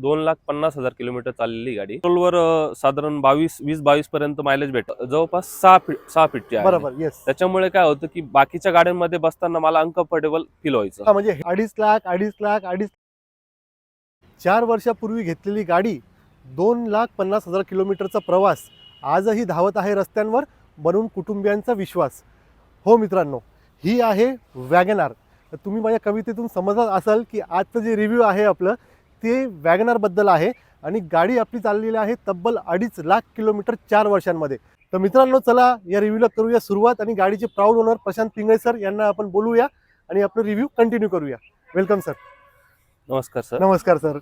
दोन लाख पन्नास हजार किलोमीटर चाललेली गाडी. पेट्रोलवर साधारण बावीस वीस बावीस पर्यंत मायलेज भेट जवळपास सहा फीट सहा फीटची आहे. बरोबर येस त्याच्यामुळे काय होतं की बाकीच्या गाड्यांमध्ये बसताना मला अनकम्फर्टेबल फील व्हायचं. हा म्हणजे अडीच लाख अडीच लाख अडीच चार वर्षापूर्वी घेतलेली गाडी दोन लाख पन्नास हजार किलोमीटरचा प्रवास आजही धावत आहे रस्त्यांवर बनून कुटुंबियांचा विश्वास. हो मित्रांनो ही आहे वॅगनार. तुम्ही माझ्या कवितेतून समजत असाल की आजचं जे रिव्ह्यू आहे आपलं ते वॅगनारबद्दल आहे आणि गाडी आपली चाललेली आहे तब्बल अडीच लाख किलोमीटर चार वर्षांमध्ये. तर मित्रांनो चला या रिव्ह्यूला करूया सुरुवात आणि गाडीचे proud owner Prashant Pingale sir यांना आपण बोलूया आणि आपलं रिव्ह्यू कंटिन्यू करूया. वेलकम सर नमस्कार सर नमस्कार सर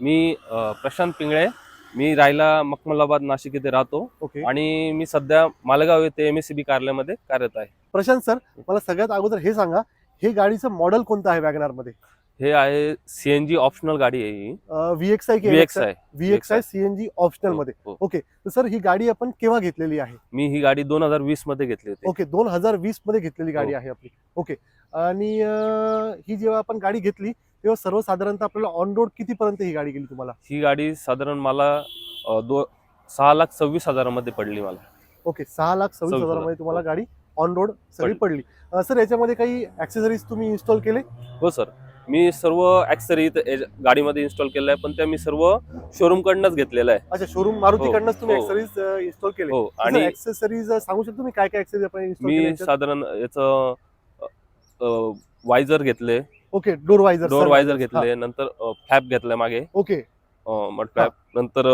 मी अं, प्रशांत पिंगळे. मी रायला मखमलाबाद नाशिक येथे राहतो. ओके आणि मी सध्या मालेगाव येथे एम एस सी बी कार्यालयामध्ये कार्यरत आहे. प्रशांत सर मला सगळ्यात अगोदर हे सांगा हे गाडीचं मॉडेल कोणतं आहे वॅगनारमध्ये हे आहे सीएनजी ऑप्शनल गाडी आहे ही. V X I V X आहे व्ही एक्स आय सीएनजी ऑप्शनलमध्ये हो, हो. ओके तर सर ही गाडी आपण केव्हा घेतलेली आहे? मी ही गाडी दोन हजार वीसमध्ये घेतली होती. ओके दोन हजार वीसमध्ये घेतलेली गाडी हो. आहे आपली. ओके आणि अं, ही जेव्हा आपण गाडी घेतली तेव्हा सर्वसाधारणतः आपल्याला ऑन रोड कितीपर्यंत ही गाडी गेली तुम्हाला? ही गाडी साधारण मला अं, दो सहा लाख सव्वीस हजारामध्ये पडली मला. ओके सहा लाख सव्वीस सव्वीस हजारामध्ये हजार. तुम्हाला गाडी ऑन रोड सगळी पडली. सर याच्यामध्ये काही ऍक्सेसरीज तुम्ही इन्स्टॉल केले? हो सर मी सर्व ऍक्सरी गाडीमध्ये इन्स्टॉल केलं आहे पण त्या मी सर्व शोरूम कडनंच घेतलेलं आहे. अच्छा शोरूम मारुतीकडनंच तुम्ही हो. ऍक्सेसरीज इन्स्टॉल केले. हो आणि ऍक्सेसरीज सांगू शकतो मी काय काय ऍक्सेसरीज आपण इन्स्टॉल मी साधारण याचं वायझर घेतले. Okay door visor door visor घेतले नंतर फॅप घेतलाय मागे. ओके. मड फॅप नंतर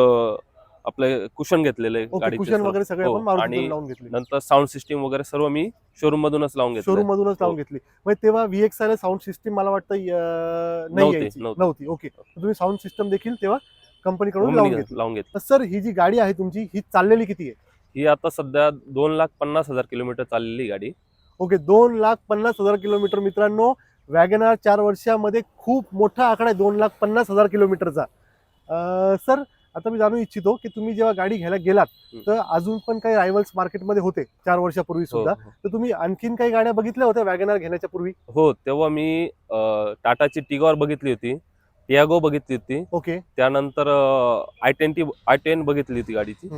आपले कुशन घेतलेले ओके गाडीचे कुशन सर्व. वगैरे सगळे हो, आपण मारुतीतून आणि लावून घेतले नंतर साऊंड सिस्टीम वगैरे सर्व मी शोरूम मधूनच लावून घेतले शोरूम मधूनच लावून हो. घेतली. म्हणजे तेव्हा व्हीएक्स आय साऊंड सिस्टीम मला वाटतं अं, नाही नव्हती, यायची. नव्हती. नव्हती. ओके. तर तुम्ही साऊंड सिस्टम देखील तेव्हा कंपनीकडून लावून घेतली लावून घेतली. तर सर ही जी गाडी आहे तुमची ही चाललेली किती आहे? ही आता सध्या दोन लाख पन्नास हजार किलोमीटर चाललेली गाडी. ओके दोन लाख पन्नास हजार किलोमीटर मित्रांनो वॅगनार चार वर्षामध्ये खूप मोठा आकडा आहे दोन लाख पन्नास हजार किलोमीटरचा. सर आता मी जाणू इच्छितो की तुम्ही जेव्हा गाडी घ्यायला गेलात. तर अजून पण काही रायव्हल्स मार्केटमध्ये होते चार वर्षापूर्वी हो, सुद्धा. हो. तर तुम्ही आणखीन काही गाड्या बघितल्या होत्या वॅगनार घेण्याच्या पूर्वी? हो तेव्हा मी टाटाची टिगॉर बघितली होती टियागो बघितली होती. ओके. त्यानंतर I ten T I ten बघितली होती गाडीची.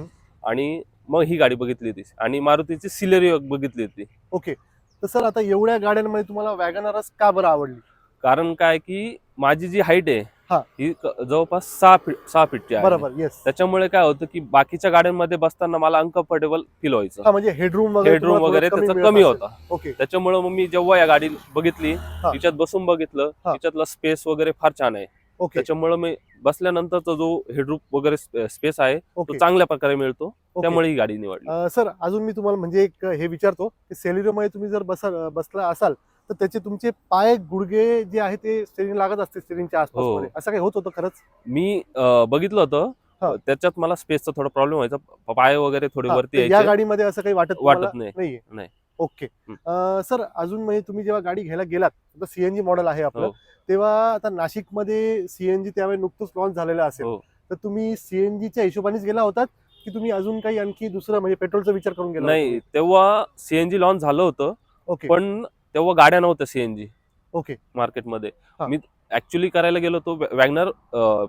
आणि मग ही गाडी बघितली होती. आणि मारुतीची सिलेरी बघितली होती. ओके. तर सर आता एवढ्या गाड्यांमध्ये तुम्हाला वॅगनारच का बरं आवडली? कारण काय की माझी जी हाईट आहे हा. ही क- जवळपास सहा फीट सहा फीटची आहे. बरोबर येस त्याच्यामुळे काय होतं की बाकीच्या गाड्यांमध्ये बसताना मला अनकम्फर्टेबल फील व्हायचं. हा म्हणजे हेडरूम वगैरे वगैरे त्याचा कमी. होता. ओके त्याच्यामुळे मग मी जेव्हा या गाडी बघितली तिच्यात बसून बघितलं हा. तिच्यातला स्पेस वगैरे फार छान आहे. ओके त्याच्यामुळे मी बसल्यानंतरचा जो हेडरूम वगैरे स्पेस आहे तो ओके चांगल्या प्रकारे मिळतो. त्यामुळे ही गाडी निवडली. सर अजून मी तुम्हाला म्हणजे एक हे विचारतो की सेलिरोमध्ये तुम्ही जर बसा बसला असाल तर त्याचे तुमचे पाय गुडघे जे आहे ते स्टेरिंग लागत असते स्टेरिंगच्या आसपास हो. मध्ये. असं काही होत होतं खरंच मी अं, बघितलं हा. होतं त्याच्यात मला स्पेसचा थोडा प्रॉब्लेम व्हायचा प- पाय वगैरे थोडे हा, वरती या यायचे गाडीमध्ये असं काही वाटत तुम्हाला वाटत नाही नाहीये नाही. ओके हं. सर अजून म्हणजे तुम्ही जेव्हा गाडी घ्यायला गेलात आता सीएनजी मॉडेल आहे आपलं हो. तेव्हा आता नाशिकमध्ये सीएनजी त्यावेळी नुकतंच लॉन्च झालेलं असेल हो. तर तुम्ही सीएनजीच्या हिशोबानेच गेला होतात की तुम्ही अजून काही आणखी दुसरं म्हणजे पेट्रोलचा विचार करून गेला नाही तेव्हा सीएनजी लॉन्च झालं होतं ओके पण तेव्हा गाड्या नव्हत्या सीएनजी ओके. मार्केटमध्ये. हा. मी ऍक्च्युली करायला गेलो होतो वॅगनर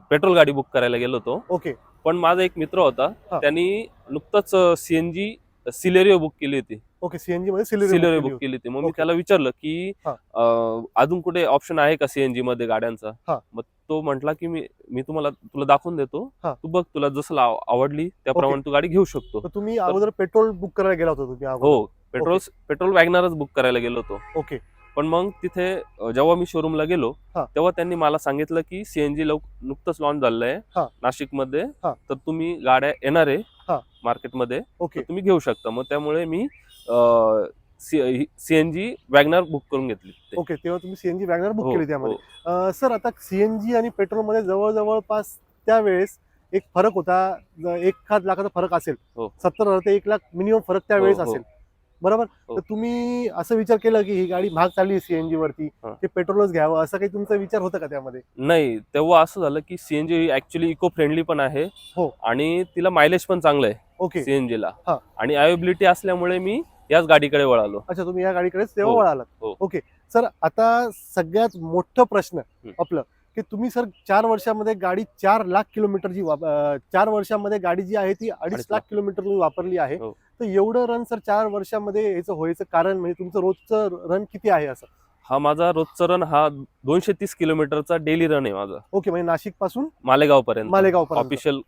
पेट्रोल गाडी बुक करायला गेलो होतो. ओके. पण माझा एक मित्र होता हा. त्यांनी नुकतंच सीएनजी सिलेरिओ बुक केली होती. ओके सीएनजी मध्ये सिलेरिओ सिलेरी बुक केली होती. मग मी ओके. त्याला विचारलं की हा. अं, अजून कुठे ऑप्शन आहे का सीएनजी मध्ये गाड्यांचा? हा. मग तो म्हटला की मी मी तुम्हाला तुला दाखवून देतो. हा. तू बघ तुला जसं लाव- आवडली त्याप्रमाणे तू गाडी घेऊ शकतो. तर तुम्ही अगोदर पेट्रोल बुक करायला गेला होता तुम्ही अगोदर. हो. पेट्रोल पेट्रोल वॅगनरच बुक करायला गेलो होतो ओके पण मग तिथे जेव्हा मी शोरूमला गेलो हा. तेव्हा त्यांनी मला सांगितलं की सीएनजी नुकतंच लॉन्च झालं आहे हा. नाशिकमध्ये हा. तर तुम्ही गाड्या येणार आहे हा. मार्केटमध्ये ओके तर तुम्ही घेऊ शकता मग त्यामुळे मी सीएनजी वॅगनर बुक करून घेतली ते. ओके तेव्हा तुम्ही सीएनजी वॅगनर बुक हो, केली त्यामध्ये हो. अं, सर आता सीएनजी आणि पेट्रोलमध्ये जवळ जवळपास त्यावेळेस एक फरक होता ज- एक खात लाखाचा फरक असेल हो. सत्तर हजार ते एक लाख मिनिमम फरक त्यावेळेस हो, हो. असेल बरोबर हो. तर तुम्ही असं विचार केला की ही गाडी महाग चालली सीएनजी वरती हा. की पेट्रोलच घ्यावं असं काही तुमचा विचार होता का त्यामध्ये नाही तेव्हा असं झालं की सीएनजी ऍक्च्युली इको फ्रेंडली पण आहे हो. आणि तिला मायलेज पण चांगलं आहे ओके सीएनजी ला हा. आणि अवेबिलिटी असल्यामुळे मी याच गाडीकडे वळालो अच्छा तुम्ही या गाडीकडेच तेव्हा हो, वळालात हो. ओके सर आता सगळ्यात मोठं प्रश्न हं. आपलं की तुम्ही सर चार वर्षामध्ये गाडी चार लाख किलोमीटर जी वाप- अं, चार वर्षामध्ये गाडी जी आहे ती अडीच अडीच लाख लाख. किलोमीटर तुम्ही वापरली आहे हो. तर एवढं रन सर चार वर्षामध्ये याचं व्हायचं कारण म्हणजे तुमचं रोजचं रन किती आहे असं? हा माझा रोजचा रन हा दोनशे तीस किलोमीटरचा डेली रन आहे माझा. ओके म्हणजे नाशिकपासून मालेगाव पर्यंत मालेगाव पर्यंत ऑफिशियल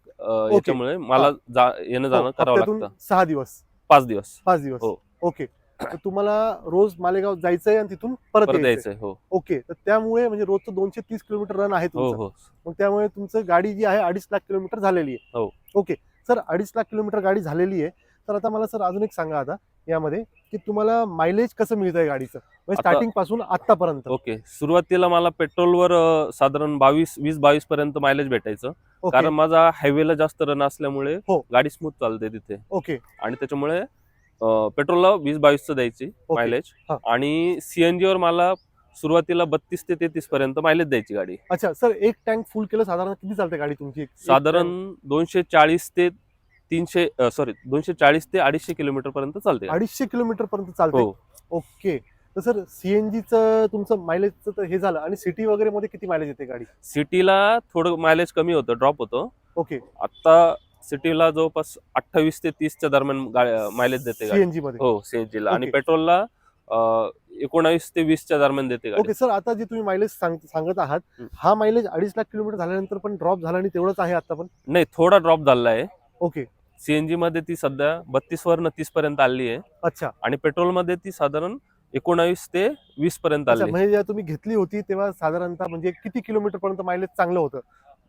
याच्यामुळे मला जा- येणं जाणं करावं हो, हप्त्यातून लागतं. सहा दिवस. पाच दिवस. पाच दिवस. हो. ओके. तर तुम्हाला रोज मालेगाव जायचंय आणि तिथून परत परत यायचंय. यायचंय हो. ओके. तर त्यामुळे म्हणजे रोजचं दोनशे तीस किलोमीटर रन आहे हो तुमचं. हो. मग त्यामुळे तुमचं गाडी जी आहे अडीच लाख किलोमीटर झालेली आहे. हो. ओके. सर अडीच लाख किलोमीटर गाडी झालेली आहे. तर आता मला सर अजून एक सांगा आता यामध्ये की तुम्हाला मायलेज कसं मिळत आहे गाडीचं? म्हणजे स्टार्टिंगपासून आतापर्यंत ओके. सुरुवातीला मला पेट्रोलवर साधारण बावीस वीस बावीस पर्यंत मायलेज भेटायचं. कारण माझा हायवेला जास्त रन असल्यामुळे हो. गाडी स्मूथ चालते तिथे. ओके. आणि त्याच्यामुळे पेट्रोलला वीस बावीसचं द्यायची मायलेज. आणि सीएनजी वर मला सुरुवातीला बत्तीस ते तेहतीस पर्यंत मायलेज द्यायची गाडी. अच्छा सर एक टँक फुल केलं साधारण किती चालते गाडी तुमची? साधारण दोनशे चाळीस ते तीनशे सॉरी दोनशे चाळीस ते अडीचशे किलोमीटर पर्यंत चालते. अडीचशे किलोमीटर पर्यंत चालते. हो. ओके. तर सर सीएनजीचं तुमचं मायलेजचं तर हे झालं. आणि सिटी वगैरे मध्ये किती मायलेज येते गाडी? सिटीला थोडं मायलेज कमी होतं ड्रॉप होतं. ओके. आता सिटीला जवळपास अठ्ठावीस ते तीसच्या दरम्यान मायलेज देते सीएनजी मध्ये? हो सीएनजीला आणि Okay. पेट्रोलला एकोणावीस ते वीसच्या दरम्यान देते गाडी. ओके सर आता जे तुम्ही मायलेज सांगत आहात हं. हा मायलेज अडीच लाख किलोमीटर झाल्यानंतर पण ड्रॉप झाला आणि तेवढंच आहे आता पण? नाही थोडा ड्रॉप झाला आहे. ओके. सीएनजी मध्ये ती सध्या बत्तीस वर तीस पर्यंत आली आहे. अच्छा. आणि पेट्रोलमध्ये ती साधारण एकोणावीस ते वीस पर्यंत अच्छा आली म्हणजे जेव्हा तुम्ही घेतली होती तेव्हा साधारणतः म्हणजे किती किलोमीटर पर्यंत मायलेज चांगलं होतं?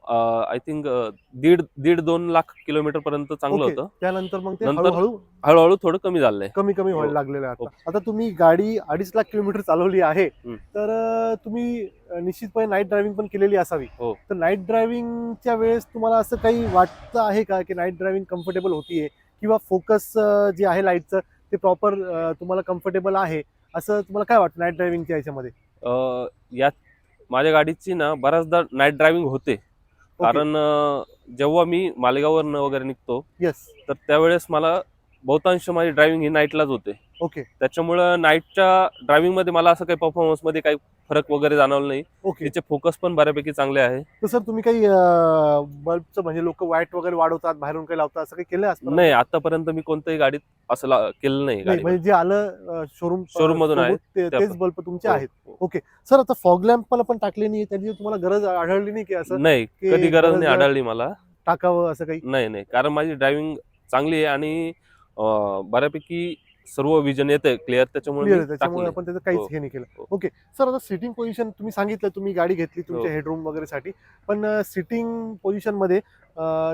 आय थिंक दीड दीड दोन लाख किलोमीटर पर्यंत चांगलं ओके होतं. त्यानंतर मग ते नंतर हळूहळू? हळूहळू थोडं कमी झालंय. कमी कमी व्हायला हो. लागलेलं आहे. आता. आता तुम्ही गाडी अडीच लाख किलोमीटर चालवली आहे. तर अं, तुम्ही अं, निश्चितपणे नाईट ड्रायव्हिंग पण केलेली असावी. हो. तर नाईट ड्रायव्हिंगच्या वेळेस तुम्हाला असं काही वाटतं आहे का की नाईट ड्रायव्हिंग कम्फर्टेबल होतीये? किंवा फोकस जे आहे लाईटचं ते प्रॉपर तुम्हाला कम्फर्टेबल आहे? असं तुम्हाला काय वाटतं नाईट ड्रायव्हिंगच्या याच्यामध्ये? अं, यात माझ्या गाडीची ना बऱ्याचदा नाईट ड्रायव्हिंग होते. कारण अं, जेव्हा मी मालेगाववरनं वगैरे निघतो येस तर त्यावेळेस मला बहुतांश माझी ड्रायव्हिंग ही नाईटलाच होते. ओके. त्याच्यामुळं नाईटच्या ड्रायव्हिंगमध्ये मला असं काही परफॉर्मन्समध्ये काही फरक वगैरे जाणवलं नाही. ओके. त्याचे फोकस पण बऱ्यापैकी चांगले आहे. तर सर तुम्ही काही बल्बचं म्हणजे लोक वाईट वगैरे वाढवतात बाहेरून काही लावतात असं काही केलं असतं नाही आतापर्यंत मी कोणत्याही गाडीत असं ला- केलं नाही नाही गाडी म्हणजे जे आलं शोरूम Showroom मधून आहे, तेच बल्ब तुमचे हो, आहेत. हो. सर आता फॉग लॅम्प मला पण टाकले नाही त्याची तुम्हाला गरज आढळली नाही की असं? नाही की कधी गरज नाही आढळली मला. टाकावं असं काही? नाही नाही कारण माझी ड्रायव्हिंग चांगली आहे आणि बऱ्यापैकी सर्व विजन येते क्लिअर त्याच्यामुळे त्याच्यामुळे आपण त्याचं काहीच हो. हे नाही केलं हो. ओके सर आता सिटिंग पोझिशन तुम्ही सांगितलं तुम्ही गाडी घेतली तुमच्या हो. हेडरूम वगैरे साठी पण सिटिंग पोझिशनमध्ये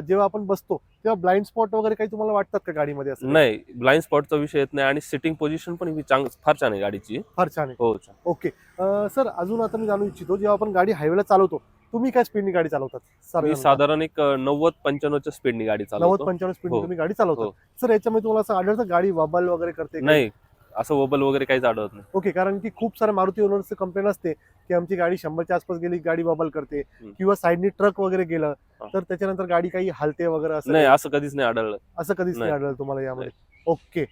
जेव्हा आपण बसतो तेव्हा ब्लाइंड स्पॉट वगैरे काही तुम्हाला वाटतात का गाडीमध्ये असं नाही ब्लाइंड स्पॉटचा विषय येत नाही आणि सिटिंग पोझिशन पण ही फार छान आहे गाडीची फार छान आहे हो. ओके सर अजून आता मी जाणू इच्छितो जेव्हा आपण गाडी हायवेला चालवतो तुम्ही काय स्पीडनी गाडी चालवतात मी? साधारण एक नव्वद पंच्याण्णवच्या स्पीडनी गाडी नव्वद चालवतो पंच्याण्णव स्पीड हो. तुम्ही गाडी चालवता हो. सर याच्यामध्ये तुम्हाला असं आढळतं गाडी वबल वगैरे करते? नाही असं वबल वगैरे काहीच आढळत नाही ओके कारण की खूप साऱ्या मारुती ओनर्सचे कंप्लेंट असते की आमची गाडी शंभरच्या आसपास गेली गाडी बबल करते. किंवा साईडनी ट्रक वगैरे गेलं. तर त्याच्यानंतर गाडी काही हलते वगैरे असं नाही असं कधीच नाही आढळलं असं कधीच नाही. आढळलं तुम्हाला यामध्ये ओके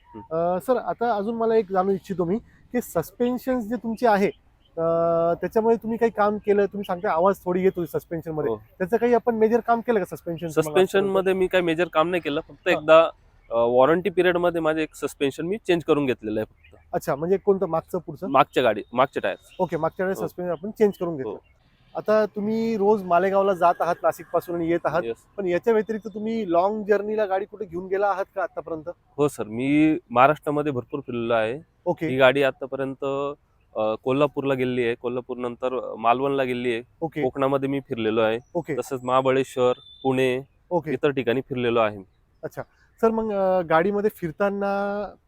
सर आता अजून मला एक जाणू इच्छितो मी की सस्पेन्शन जे तुमचे आहे त्याच्यामध्ये तुम्ही काही काम केलं तुम्ही सांगता आवाज थोडी येत सस्पेन्शनमध्ये. हो. त्याचं काही आपण मेजर काम केलं का सस्पेन्शन सस्पेन्शनमध्ये मी काही मेजर काम नाही केलं फक्त हा. एकदा वॉरंटी पिरियडमध्ये माझे एक सस्पेन्शन मी चेंज करून घेतलेलं आहे फक्त. अच्छा म्हणजे कोणतं मागचं पुढचं? मागच्या गाडी मागच्या टायर ओके मागच्या हो. सस्पेन्शन आपण चेंज करून घेतो हो. आता तुम्ही रोज मालेगावला जात आहात नाशिकपासून आणि येत आहात पण याच्या व्यतिरिक्त तुम्ही लॉंग जर्नीला गाडी कुठे घेऊन गेला आहात का आतापर्यंत? हो सर मी महाराष्ट्रामध्ये भरपूर फिरलेलो आहे. ओके ही गाडी आतापर्यंत कोल्हापूरला गेली आहे. कोल्हापूर नंतर मालवणला गेली आहे. ओके. कोकणामध्ये मी फिरलेलो आहे. ओके. तसंच महाबळेश्वर पुणे ओके. इतर ठिकाणी फिरलेलो आहे अच्छा. सर मग अं, गाडीमध्ये फिरताना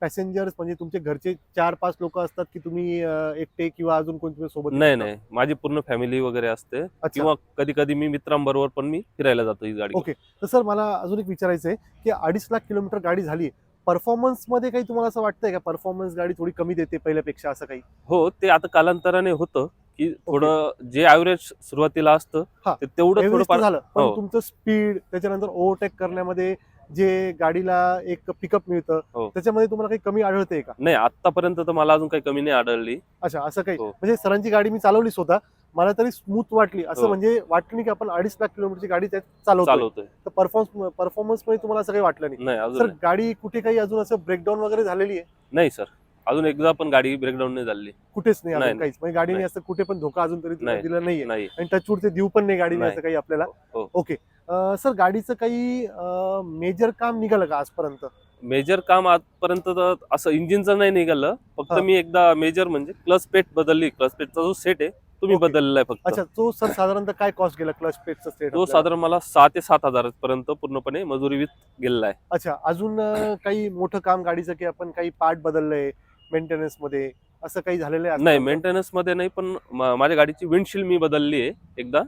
पॅसेंजर्स म्हणजे तुमचे घरचे चार पाच लोक असतात की तुम्ही अं, एकटे किंवा अजून कोण तुमच्यासोबत नाही? नाही. माझी पूर्ण फॅमिली वगैरे असते. अच्छा. किंवा कधी कधी मी मित्रांबरोबर पण मी फिरायला जातो ही गाडी. ओके. तर सर मला अजून एक विचारायचं आहे की अडीच लाख किलोमीटर गाडी झाली परफॉर्मन्समध्ये काही तुम्हाला असं वाटतंय का परफॉर्मन्स गाडी थोडी कमी देते पहिल्यापेक्षा असं काही हो ते आता कालांतराने होतं की थोडं जे ऍव्हरेज सुरुवातीला असतं हा. ते तेवढं Average तर थोडं झालं पण हो. तुमचं स्पीड त्याच्यानंतर ओव्हरटेक करण्यामध्ये जे गाडीला एक पिकअप मिळतं हो. त्याच्यामध्ये तुम्हाला काही कमी आढळते का नाही आतापर्यंत तर मला अजून काही कमी नाही आढळली अच्छा असं काही हो. म्हणजे सरांची गाडी मी चालवली स्वतः मला तरी स्मूथ वाटली. असं हो. म्हणजे वाटलं नाही की आपण अडीच लाख किलोमीटरची गाडी त्यात चालवतो चालवतोय. तर परफॉर्मन्स परफॉर्मन्समध्ये तुम्हाला असं काही वाटलं नाही. नाही अजून सर नाही. गाडी कुठे काही अजून असं ब्रेकडाऊन वगैरे झालेली आहे? नाही सर. अजून एकदा पण गाडी ब्रेकडाऊन नाही झाली कुठेच नाही काहीच. म्हणजे गाडीने नाही. असं कुठे पण धोका अजून तरी नाही. दिला नाहीये. नाही. आणि टचवूड ते देऊ पण नाही गाडीने नाही. असं काही आपल्याला. हो ओके सर गाडीचं काही मेजर काम निघालं का आजपर्यंत? मेजर काम आजपर्यंत तर असं इंजिनचं नाही निघालं. फक्त हा. मी एकदा मेजर म्हणजे क्लच पेट बदलली. क्लच पेटचा जो सेट आहे तो मी ओके. बदललेला आहे फक्त. अच्छा तो सर साधारणतः काय कॉस्ट गेला क्लच पेटचा सेट तो साधारण मला सहा ते सात हजार पर्यंत पूर्णपणे मजुरी विथ गेलेला आहे. अच्छा अजून अं, काही मोठं काम गाडीचं की आपण काही पार्ट बदललंय मेंटेनन्समध्ये? असं काही झालेलं आहे नाही? मेंटेनन्समध्ये नाही पण म- माझ्या गाडीची विंडशील्ड मी बदलली आहे एकदा.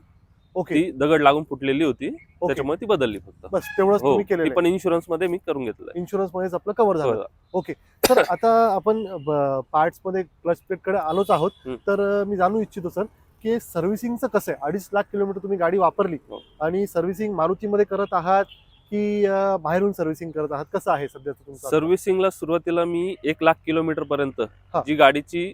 ओके. ती दगड लागून फुटलेली होती. त्याच्यामुळे ती बदलली फक्त. बस तेवढंच हो तुम्ही ती केलेलं पण इन्शुरन्समध्ये मी करून घेतलं इन्शुरन्स मध्येच आपलं कव्हर झालं. आहे ओके. तर आता आपण पार्ट्समध्ये क्लच प्लेटकडे आलोच आहोत. हं. तर अं, मी जाणू इच्छितो सर की सर्व्हिसिंगचं कसं आहे? अडीच लाख किलोमीटर तुम्ही गाडी वापरली हो. आणि सर्व्हिसिंग मारुतीमध्ये करत आहात की अं, बाहेरून सर्व्हिसिंग करत आहात? कसं आहे सध्याचं तुमचं सर्व्हिसिंगला सुरुवातीला मी एक लाख किलोमीटर पर्यंत हा. जी गाडीची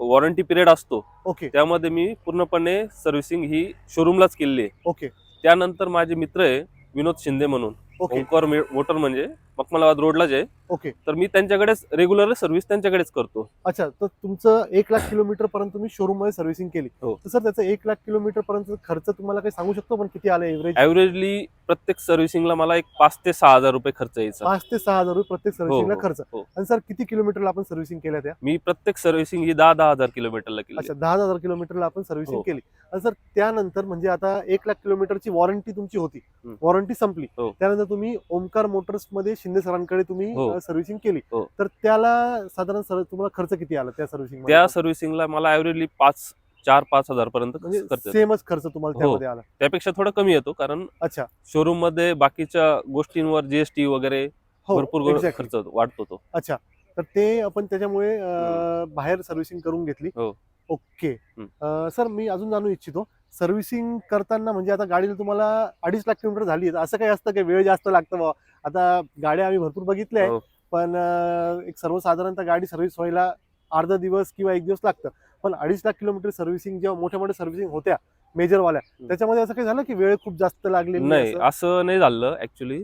वॉरंटी पिरियड असतो ओके. त्यामध्ये मी पूर्णपणे सर्व्हिसिंग ही शोरूमलाच केलेली आहे. ओके. त्यानंतर माझे मित्र आहे विनोद शिंदे म्हणून. ओके. ओंकार मे- मोटर म्हणजे मखमलाबाद रोडलाच आहे. ओके. तर मी त्यांच्याकडेच रेग्युलर सर्व्हिस त्यांच्याकडेच करतो. अच्छा तर तुमचं एक लाख किलोमीटर पर्यंत तुम्ही शोरूममध्ये सर्व्हिसिंग केली. हो. तर सर त्याचा एक लाख किलोमीटर पर्यंत खर्च तुम्हाला काही सांगू शकतो? पण किती आला एव्हरेज ऍव्हरेजली प्रत्येक सर्व्हिसिंगला मला एक पाच ते सहा हजार रुपये खर्च यायचा पाच ते सहा हजार रुपये प्रत्येक सर्व्हिसिंगला हो, खर्च हो. आणि सर किती किलोमीटरला आपण सर्व्हिसिंग केल्या त्या मी प्रत्येक सर्व्हिसिंग ही दहा दहा हजार किलोमीटरला केली अच्छा दहा हजार किलोमीटरला आपण सर्व्हिसिंग हो. केली आणि सर त्यानंतर म्हणजे आता एक लाख किलोमीटरची वॉरंटी तुमची होती हं. वॉरंटी संपली हो. त्यानंतर तुम्ही ओमकार मोटर्समध्ये शिंदे सरांकडे तुम्ही हो. सर्व्हिसिंग केली हो. तर त्याला साधारण सर तुम्हाला खर्च किती आला त्या सर्व्हिसिंग त्या सर्व्हिसिंगला मला ऍव्हरेजली पाच चार पाच हजार पर्यंत म्हणजे. सेमच खर्च तुम्हाला हो. त्यामध्ये आला त्यापेक्षा थोडा कमी येतो कारण अच्छा शोरूममध्ये बाकीच्या गोष्टींवर जीएसटी वगैरे हो भरपूर गो- exactly. खर्च वाढतो तो अच्छा तर ते आपण त्याच्यामुळे अं, बाहेर सर्व्हिसिंग करून घेतली हो. ओके हं. सर मी अजून जाणू इच्छितो सर्व्हिसिंग करताना म्हणजे आता गाडीला तुम्हाला अडीच लाख किलोमीटर झाली आहे. असं काही असतं की वेळ जास्त लागतं बा आता गाड्या आम्ही भरपूर बघितल्या आहे हो. पण अं, एक सर्वसाधारणतः गाडी सर्व्हिस व्हायला अर्धा दिवस किंवा एक दिवस लागतं पण अडीच लाख किलोमीटर सर्व्हिसिंग जेव्हा मोठ्या मोठ्या सर्व्हिसिंग होत्या मेजरवाल्या. त्याच्यामध्ये असं काही झालं की वेळ खूप जास्त लागलेली नाही असं? नाही झालं ऍक्च्युली.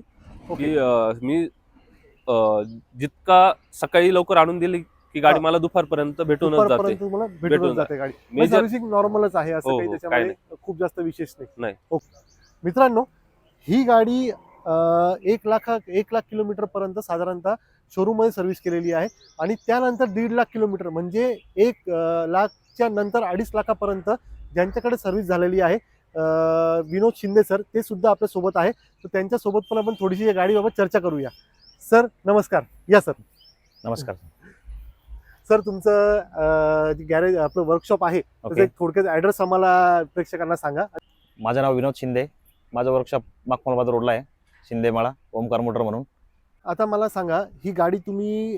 की मी जितका सकाळी लवकर आणून दिली की गाडी. मला दुपारपर्यंत भेटूनच भेटून जाते गाडी सर्व्हिसिंग नॉर्मलच आहे असं हो, काही हो, त्याच्यामध्ये खूप जास्त विशेष नाही. मित्रांनो ही गाडी एक लाख एक लाख किलोमीटर पर्यंत साधारणतः शोरूममध्ये सर्व्हिस केलेली आहे. आणि त्यानंतर दीड लाख किलोमीटर म्हणजे एक लाखच्या नंतर अडीच लाखापर्यंत ज्यांच्याकडे सर्व्हिस झालेली आहे विनोद शिंदे सर ते सुद्धा आपल्यासोबत आहे. तर त्यांच्यासोबत पण आपण थोडीशी या गाडीबाबत चर्चा करूया. सर नमस्कार. या सर नमस्कार सर तुमचं गॅरेज आपलं वर्कशॉप आहे त्याचा ओके एक थोडक्यात ऍड्रेस आम्हाला प्रेक्षकांना सांगा. माझं नाव विनोद शिंदे. माझं वर्कशॉप माकमलबाद रोडला आहे शिंदेमाळा ओमकार मोटर म्हणून. आता मला सांगा ही गाडी तुम्ही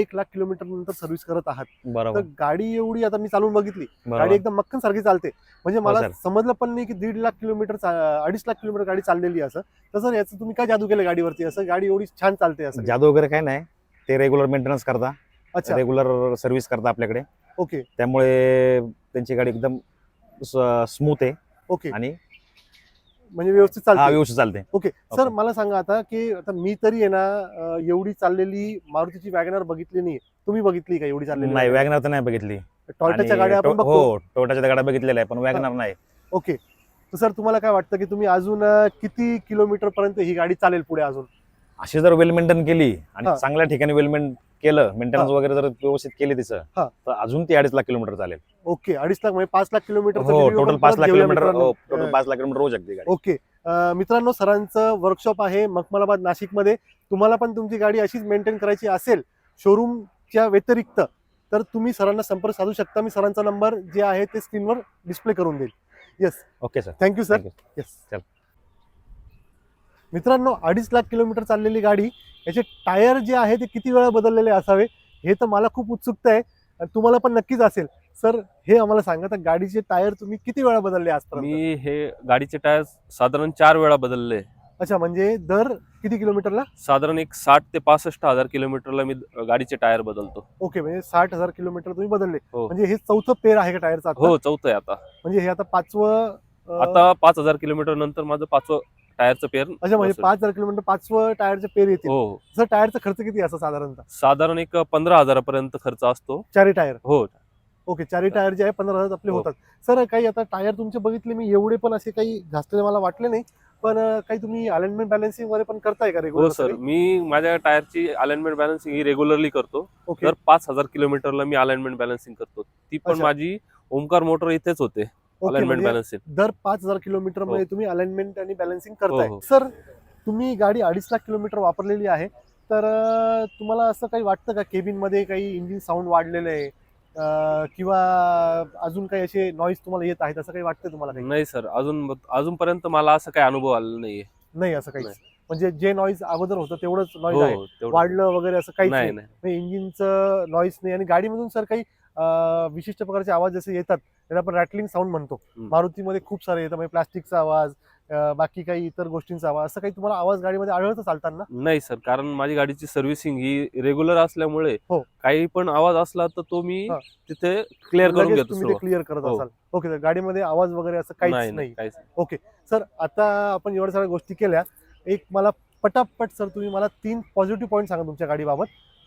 एक लाख किलोमीटर नंतर सर्व्हिस करत आहात. तर बरोबर गाडी एवढी आता मी चालून बघितली. गाडी बरोबर एकदम मक्कन सारखी चालते. म्हणजे मला सर. समजलं पण नाही की दीड लाख किलोमीटर चा- अडीच लाख किलोमीटर गाडी चाललेली आहे असं. तसं याचं तुम्ही काय जादू केलं गाडीवरती? असं गाडी एवढी छान चालते असं. जादू वगैरे काय नाही. ते रेग्युलर मेंटेनन्स करता. अच्छा. रेग्युलर सर्व्हिस करता आपल्याकडे. ओके. त्यामुळे त्यांची गाडी एकदम स्मूथ आहे. ओके. आणि म्हणजे व्यवस्थित हा चालते व्यवस्थित चालते ओके. सर. मला सांगा आता की आता मी तरी आहे ना अं, एवढी चाललेली मारुतीची वॅगनर बघितली नाही. तुम्ही बघितली का एवढी चाललेली नाही? वॅगनार? तर नाही बघितली. टॉयोटाच्या आणि गाड्या आपण टो- बघतो. हो टोटाच्या गाड्या बघितलेल्या आहे पण वॅगनार नाही. ओके. तर सर तुम्हाला काय वाटतं की तुम्ही अजून अं, किती किलोमीटर पर्यंत ही गाडी चालेल पुढे अजून? अशी जर वेल मेंटेन केली हा. आणि चांगल्या ठिकाणी वेल केलं मेंटेनन्स वगैरे जर व्यवस्थित केली तिचं हा. तर अजून ती अडीच लाख किलोमीटर चालेल. ओके अडीच लाख म्हणजे पाच लाख किलोमीटर हो टोटल पाच लाख किलोमीटर टोटल पाच लाख किलोमीटर शकते गाडी. ओके अं, मित्रांनो सरांचं वर्कशॉप आहे मखमलाबाद नाशिकमध्ये. तुम्हाला पण तुमची गाडी अशीच मेंटेन करायची असेल शोरूमच्या व्यतिरिक्त तर तुम्ही सरांना संपर्क साधू शकता. मी सरांचा नंबर जे आहे ते स्क्रीनवर डिस्प्ले करून देईल. Yes okay sir thank you sir Thank. Yes चल. मित्रांनो अडीच लाख किलोमीटर चाललेली गाडी याचे टायर जे आहे ते किती वेळा बदललेले असावे हे तर मला खूप उत्सुकता आहे आणि तुम्हाला पण नक्कीच असेल. सर हे आम्हाला सांगा तर गाडीचे टायर तुम्ही किती वेळा बदलले आजपर्यंत? मी हे गाडीचे टायर साधारण चार वेळा बदलले. अच्छा म्हणजे दर किती किलोमीटरला? साधारण एक साठ ते पासष्ट हजार किलोमीटरला मी गाडीचे टायर बदलतो. ओके म्हणजे साठ हजार किलोमीटर तुम्ही बदलले. हो. म्हणजे हे चौथं पेर आहे का टायरचं हो चौथं आहे आता. म्हणजे हे आता पाचवं अं, आता पाच हजार किलोमीटर नंतर माझं पाचवं टायरचं पेर अच्छा म्हणजे. पाच हजार किलोमीटर पाचवं टायरचे पेर येतील. हो हो. सर टायरचा खर्च किती असं साधारणतः? साधारण एक पंधरा हजारापर्यंत खर्च असतो. चारी टायर? हो. ओके चारी टायर जे आहे पंधरा हजार आपले हो. होतात. सर काही आता टायर तुमचे बघितले मी एवढे पण असे काही घासलेले मला वाटले नाही. पण काही तुम्ही अलाइनमेंट बॅलन्सिंग वगैरे पण करताय का हो रेग्युलर सर. मी माझ्या टायरची अलाइनमेंट बॅलन्सिंग ही रेग्युलरली करतो. ओके. दर पाच हजार किलोमीटरला मी अलाइनमेंट बॅलन्सिंग करतो. ती पण अच्छा. माझी ओमकार मोटर इथेच होते. अलाइनमेंट म्हणजे बॅलन्सिंग दर पाच हजार किलोमीटरमध्ये हो. तुम्ही अलाइनमेंट आणि बॅलन्सिंग करताय. हो, हो. सर तुम्ही गाडी अडीच लाख किलोमीटर वापरलेली आहे. तर तुम्हाला असं काही वाटतं का? केबिनमध्ये काही इंजिन साऊंड वाढलेलं आहे किंवा अजून काही असे नॉईज तुम्हाला येत आहेत? असं काही वाटतं तुम्हाला काही? नाही सर अजून अजूनपर्यंत मला असं काही अनुभव आलेला नाहीये. नाही असं काही नाही. म्हणजे जे नॉईज अगोदर होतं तेवढंच नॉईज हो आहे. हो. वाढलं वगैरे असं काहीच नाही इंजिनचं नॉईज नाही आणि गाडीमधून सर काही विशिष्ट प्रकारचे आवाज जसे येतात त्याला आपण रॅटलिंग साऊंड म्हणतो. मारुतीमध्ये खूप सारे येतात म्हणजे प्लास्टिकचा आवाज बाकी काही इतर गोष्टींचा आवाज असं काही तुम्हाला आवाज गाडीमध्ये आढळतं चालताना नाही सर कारण माझी गाडीची सर्व्हिसिंग ही रेग्युलर असल्यामुळे हो. काही पण आवाज असला तर तो मी. तिथे क्लिअर करून घेतो. क्लिअर करत हो. असाल ओके तर गाडीमध्ये आवाज वगैरे असं काहीच नाही नाही. सर आता आपण एवढ्या सगळ्या गोष्टी केल्या एक मला पटापट सर तुम्ही मला तीन पॉझिटिव्ह पॉईंट सांगा तुमच्या गाडीबाबत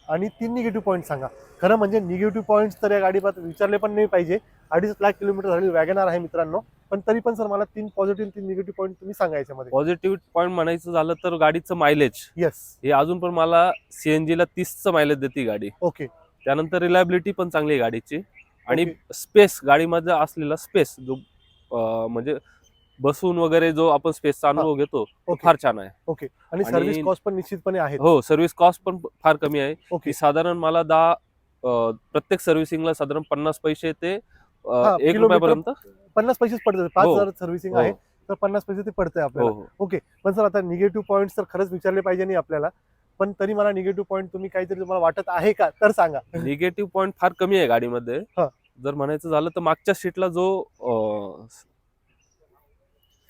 आणि तीन निगेटिव्ह पॉईंट सांगा. खरं म्हणजे निगेटिव्ह पॉईंट्स तर या गाडीबाबत विचारले पण नाही पाहिजे. अडीच लाख किलोमीटर झालेली वॅगनार आहे मित्रांनो. पण तरी पण सर मला तीन पॉझिटिव्ह तीन निगेटिव्ह पॉईंट तुम्ही सांगा याच्यामध्ये. पॉझिटिव्ह पॉईंट म्हणायचं झालं तर गाडीचं मायलेज येस हे अजून पण मला सीएनजी ला तीसचं मायलेज देते गाडी. ओके त्यानंतर रिलायबिलिटी पण चांगली आहे गाडीची. आणि. स्पेस गाडीमध्ये असलेला स्पेस जो म्हणजे बसून वगैरे जो आपण स्पेसचा अनुभव घेतो तो ओके. फार छान आहे. ओके. आणि सर्व्हिस कॉस्ट पण निश्चितपणे आहे हो सर्व्हिस कॉस्ट पण फार कमी आहे. ओके. की साधारण मला दहा प्रत्येक सर्व्हिसिंगला साधारण पन्नास पैसे ते एक रुपयापर्यंत पन्नास पैसेच पडते पाच हो. हजार सर्व्हिसिंग हो. आहे तर पन्नास पैसे ते पडतंय आपल्याला. हो पण सर आता निगेटिव्ह पॉईंट तर खरंच विचारले पाहिजे नाही आपल्याला. पण तरी मला निगेटिव्ह पॉईंट तुम्ही काहीतरी तुम्हाला वाटत आहे का? तर सांगा. निगेटिव्ह पॉईंट फार कमी आहे गाडीमध्ये. जर म्हणायचं झालं तर मागच्या सीटला जो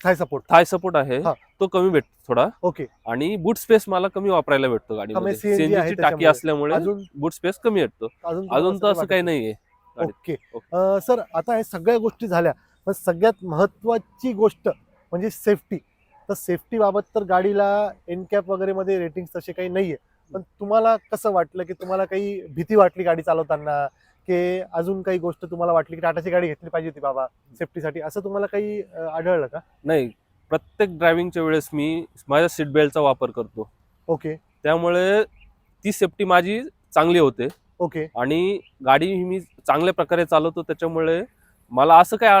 काय सपोर्ट थाय सपोर्ट आहे. हा. तो कमी भेटतो थोडा. ओके आणि बूट स्पेस मला कमी वापरायला भेटतो गाडीमध्ये. CNG आहे सीएनजी ची टाकी. असल्यामुळे अजून बूट स्पेस कमी भेटतो. अजून अजून तर असं काही नाहीये. Okay okay. अं, सर आता हे सगळ्या गोष्टी झाल्या पण सगळ्यात महत्वाची गोष्ट म्हणजे सेफ्टी तर सेफ्टी बाबत तर गाडीला एन कॅप वगैरे मध्ये रेटिंग तसे काही नाहीये. पण तुम्हाला कसं वाटलं की तुम्हाला काही भीती वाटली गाडी चालवताना? की अजून काही गोष्ट तुम्हाला वाटली की टाटाची गाडी घेतली पाहिजे होती बाबा सेफ्टीसाठी असं तुम्हाला काही आढळलं का नाही प्रत्येक ड्रायव्हिंगच्या वेळेस मी माझ्या सीट बेल्टचा वापर करतो ओके त्यामुळे ती सेफ्टी माझी चांगली होते ओके आणि गाडी मी चांगल्या प्रकारे चालवतो त्याच्यामुळे मला असं काय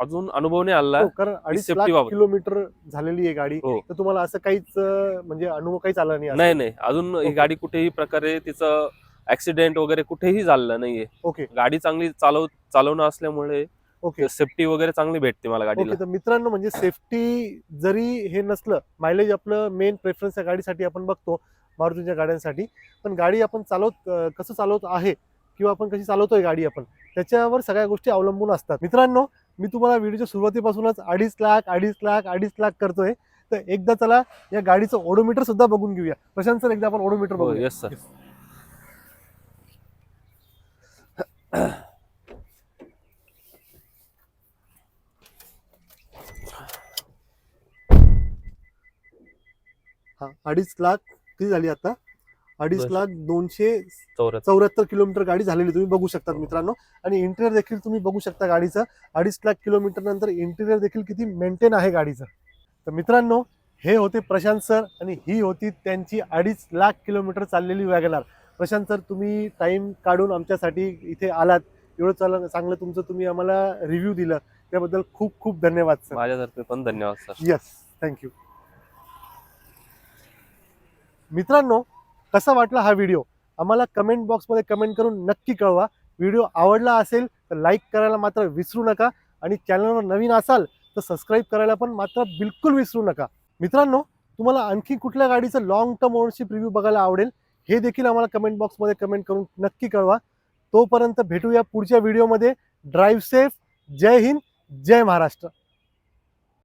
अजून अनुभव नाही आला हो, कारण अडीच. किलोमीटर झालेली आहे गाडी हो. तर तुम्हाला असं काहीच म्हणजे अनुभव काहीच आला नाही? नाही नाही अजून ही. गाडी कुठेही प्रकारे तिचं ऍक्सिडेंट वगैरे कुठेही झालेलं नाहीये. ओके. गाडी चांगली चालव चालवणं असल्यामुळे ओके. सेफ्टी वगैरे चांगली भेटते मला गाडीला. ओके तर मित्रांनो म्हणजे सेफ्टी जरी हे नसलं मायलेज आपलं मेन प्रेफरन्स या गाडीसाठी आपण बघतो मारुतीच्या गाड्यांसाठी. पण गाडी आपण चालवत अं, कसं चालवत आहे किंवा आपण कशी चालवतोय गाडी आपण त्याच्यावर सगळ्या गोष्टी अवलंबून असतात. मित्रांनो मी तुम्हाला व्हिडिओच्या सुरुवातीपासूनच अडीच लाख अडीच लाख अडीच लाख करतोय. तर एकदा चला या गाडीचं ओडोमीटर सुद्धा बघून घेऊया. प्रशांत सर एकदा आपण ओडोमीटर हो बघूया. येस सर हा अडीच लाख किती झाली आता? अडीच. लाख दोनशे चौऱ्याहत्तर. किलोमीटर गाडी झालेली तुम्ही बघू शकता मित्रांनो. आणि इंटिरियर देखील तुम्ही बघू शकता गाडीचं. अडीच लाख किलोमीटर नंतर इंटिरियर देखील किती मेंटेन आहे गाडीचं. तर मित्रांनो हे होते प्रशांत सर आणि ही होती त्यांची अडीच लाख किलोमीटर चाललेली वॅगनार प्रशांत सर तुम्ही टाइम काढून आमच्यासाठी इथे आलात. एवढं चाल चांगलं तुमचं तुम्ही आम्हाला रिव्ह्यू दिलं. त्याबद्दल खूप खूप धन्यवाद सर. माझ्यातर्फे पण धन्यवाद सर. येस थँक्यू मित्रांनो कसा वाटला हा व्हिडिओ आम्हाला कमेंट बॉक्समध्ये कमेंट करून नक्की कळवा. व्हिडिओ आवडला असेल तर लाईक करायला मात्र विसरू नका. आणि चॅनलवर नवीन असाल तर सबस्क्राईब करायला पण मात्र बिलकुल विसरू नका. मित्रांनो तुम्हाला आणखी कुठल्या गाडीचं लॉंग टर्म ओनरशिप रिव्ह्यू बघायला आवडेल? हे देखील आम्हाला कमेंट बॉक्समध्ये कमेंट करून नक्की कळवा. तोपर्यंत भेटूया पुढच्या व्हिडिओमध्ये ड्राईव्ह सेफ जय हिंद. जय महाराष्ट्र.